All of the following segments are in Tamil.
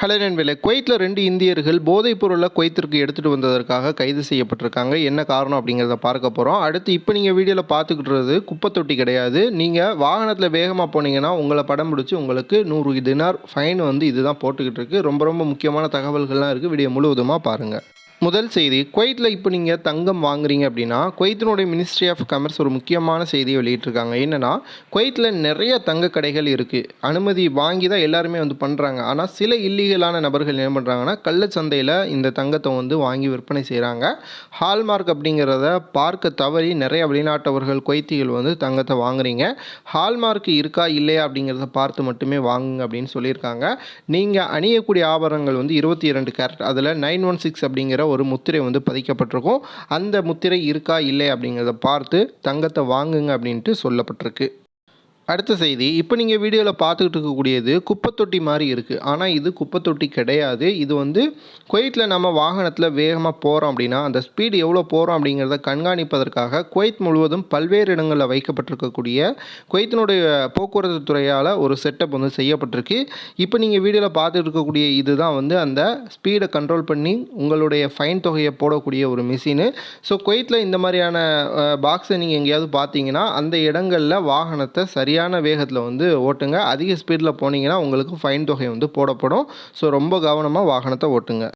ஹலோ நண்பர்களே குவைத்தில் ரெண்டு இந்தியர்கள் போதைப் பொருளை குவைத்திற்கு எடுத்துகிட்டு வந்ததற்காக கைது செய்யப்பட்டிருக்காங்க. என்ன காரணம் அப்படிங்கிறத பார்க்க போகிறோம் அடுத்து இப்போ நீங்கள் வீடியோவில் பார்த்துக்கிட்டுறது குப்பை தொட்டி கிடையாது. நீங்கள் வாகனத்தில் வேகமாக போனீங்கன்னா உங்களை படம் பிடிச்சி உங்களுக்கு நூறு தினார் ஃபைன் வந்து இதுதான் போட்டுக்கிட்டு இருக்கு. ரொம்ப ரொம்ப முக்கியமான தகவல்கள்லாம் இருக்குது வீடியோ முழுவதுமாக பாருங்கள் முதல் செய்தி குவைத்தில் இப்போ நீங்கள் தங்கம் வாங்குறீங்க அப்படின்னா குவைத்தினுடைய மினிஸ்ட்ரி ஆஃப் கமர்ஸ் ஒரு முக்கியமான செய்தியை வெளியிட்டிருக்காங்க. என்னென்னா குவைத்தில் நிறைய தங்க கடைகள் இருக்குது அனுமதி வாங்கி தான் எல்லாருமே வந்து பண்ணுறாங்க ஆனால் சில இல்லீகலான நபர்கள் என்ன பண்ணுறாங்கன்னா கள்ளச்சந்தையில் இந்த தங்கத்தை வந்து வாங்கி விற்பனை செய்கிறாங்க ஹால்மார்க் அப்படிங்கிறத பார்க்க தவறி நிறைய வெளிநாட்டவர்கள் குவைத்திகள் வந்து தங்கத்தை வாங்குறீங்க. ஹால்மார்க் இருக்கா இல்லையா அப்படிங்கிறத பார்த்து மட்டுமே வாங்குங்க அப்படின்னு சொல்லியிருக்காங்க. நீங்கள் அணியக்கூடிய ஆபரணங்கள் வந்து இருபத்தி இரண்டு கேரட் அதில் நைன் ஒன் சிக்ஸ் அப்படிங்கிற ஒரு முத்திரை வந்து பதிக்கப்பட்டிருக்கும். அந்த முத்திரை இருக்கா இல்லை அப்படிங்கிறத பார்த்து தங்கத்தை வாங்குங்க அப்படின்ட்டு சொல்லப்பட்டிருக்கு. அடுத்த செய்தி இப்போ நீங்கள் வீடியோவில் பார்த்துக்கிட்டு இருக்கக்கூடியது குப்பைத்தொட்டி மாதிரி இருக்குது ஆனால் இது குப்பைத்தொட்டி கிடையாது. இது வந்து குவைத்தில் நம்ம வாகனத்தில் வேகமாக போகிறோம் அப்படின்னா அந்த ஸ்பீடு எவ்வளோ போகிறோம் அப்படிங்கிறத கண்காணிப்பதற்காக குவைத் முழுவதும் பல்வேறு இடங்களில் வைக்கப்பட்டிருக்கக்கூடிய குவைத்தினுடைய போக்குவரத்து துறையால் ஒரு செட்டப் வந்து செய்யப்பட்டிருக்கு. இப்போ நீங்கள் வீடியோவில் பார்த்துட்டு இருக்கக்கூடிய இதுதான் வந்து அந்த ஸ்பீடை கண்ட்ரோல் பண்ணி உங்களுடைய ஃபைன் தொகையை போடக்கூடிய ஒரு மிஷினு ஸோ குவைத்தில் இந்த மாதிரியான பாக்ஸை நீங்கள் எங்கேயாவது பார்த்தீங்கன்னா அந்த இடங்களில் வாகனத்தை சரியான வேகத்தில் வந்து ஓட்டுங்க. அதிக ஸ்பீடில் போனீங்கன்னா உங்களுக்கு ஃபைன் தொகை வந்து போடப்படும். ஸோ ரொம்ப கவனமாக வாகனத்தை ஓட்டுங்க.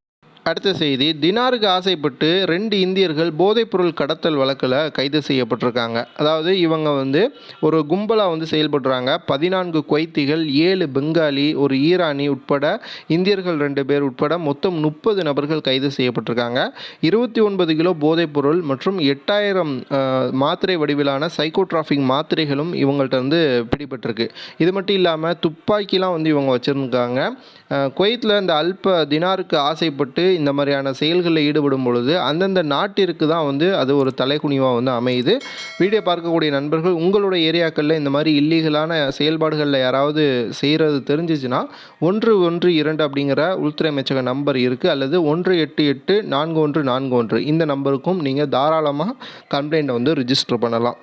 அடுத்த செய்தி தினாருக்கு ஆசைப்பட்டு ரெண்டு இந்தியர்கள் போதைப்பொருள் கடத்தல் வழக்கில் கைது செய்யப்பட்டிருக்காங்க. அதாவது இவங்க வந்து ஒரு கும்பலாக வந்து செயல்படுறாங்க. பதினான்கு குவைத்திகள் ஏழு பெங்காலி ஒரு ஈரானி உட்பட இந்தியர்கள் ரெண்டு பேர் உட்பட மொத்தம் முப்பது நபர்கள் கைது செய்யப்பட்டிருக்காங்க. இருபத்தி ஒன்பது கிலோ போதைப்பொருள் மற்றும் எட்டாயிரம் மாத்திரை வடிவிலான சைக்கோட்ராஃபிக் மாத்திரைகளும் இவங்கள்ட்ட வந்து பிடிபட்டிருக்கு. இது மட்டும் இல்லாமல் துப்பாக்கிலாம் வந்து இவங்க வச்சுருந்துருக்காங்க. குவைத்தில் இந்த அல்ப தினாருக்கு ஆசைப்பட்டு இந்த மாதிரியான செயல்களில் ஈடுபடும் பொழுது அந்தந்த நாட்டிற்கு தான் வந்து அது ஒரு தலைக்குனிவாக வந்து அமையுது. வீடியோ பார்க்கக்கூடிய நண்பர்கள் உங்களுடைய ஏரியாக்களில் இந்த மாதிரி இல்லீகலான செயல்பாடுகளில் யாராவது செய்கிறது தெரிஞ்சிச்சுன்னா ஒன்று ஒன்று இரண்டு அப்படிங்கிற உள்துறை அமைச்சக நம்பர் இருக்குது அல்லது ஒன்று எட்டு எட்டு நான்கு ஒன்று நான்கு ஒன்று. இந்த நம்பருக்கும் நீங்கள் தாராளமாக கம்ப்ளைண்ட்டை வந்து ரிஜிஸ்டர் பண்ணலாம்.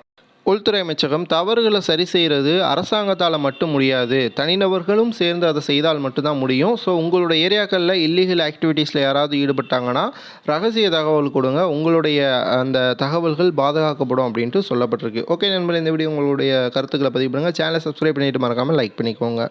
உள்துறை அமைச்சகம் தவறுகளை சரி செய்கிறது அரசாங்கத்தால் மட்டும் முடியாது. தனிநபர்களும் சேர்ந்து அதை செய்தால் மட்டும்தான் முடியும். ஸோ உங்களுடைய ஏரியாக்களில் இல்லீகல் ஆக்டிவிட்டீஸில் யாராவது ஈடுபட்டாங்கன்னா ரகசிய தகவல் கொடுங்க. உங்களுடைய அந்த தகவல்கள் பாதுகாக்கப்படும் அப்படின்ட்டு சொல்லப்பட்டிருக்கு. ஓகே நண்பர்கள் இந்த வீடியோ உங்களுடைய கருத்துக்களை பதிவு பண்ணுங்கள் சேனலை சப்ஸ்கிரைப் பண்ணிட்டு மறக்காமல் லைக் பண்ணிக்கோங்க.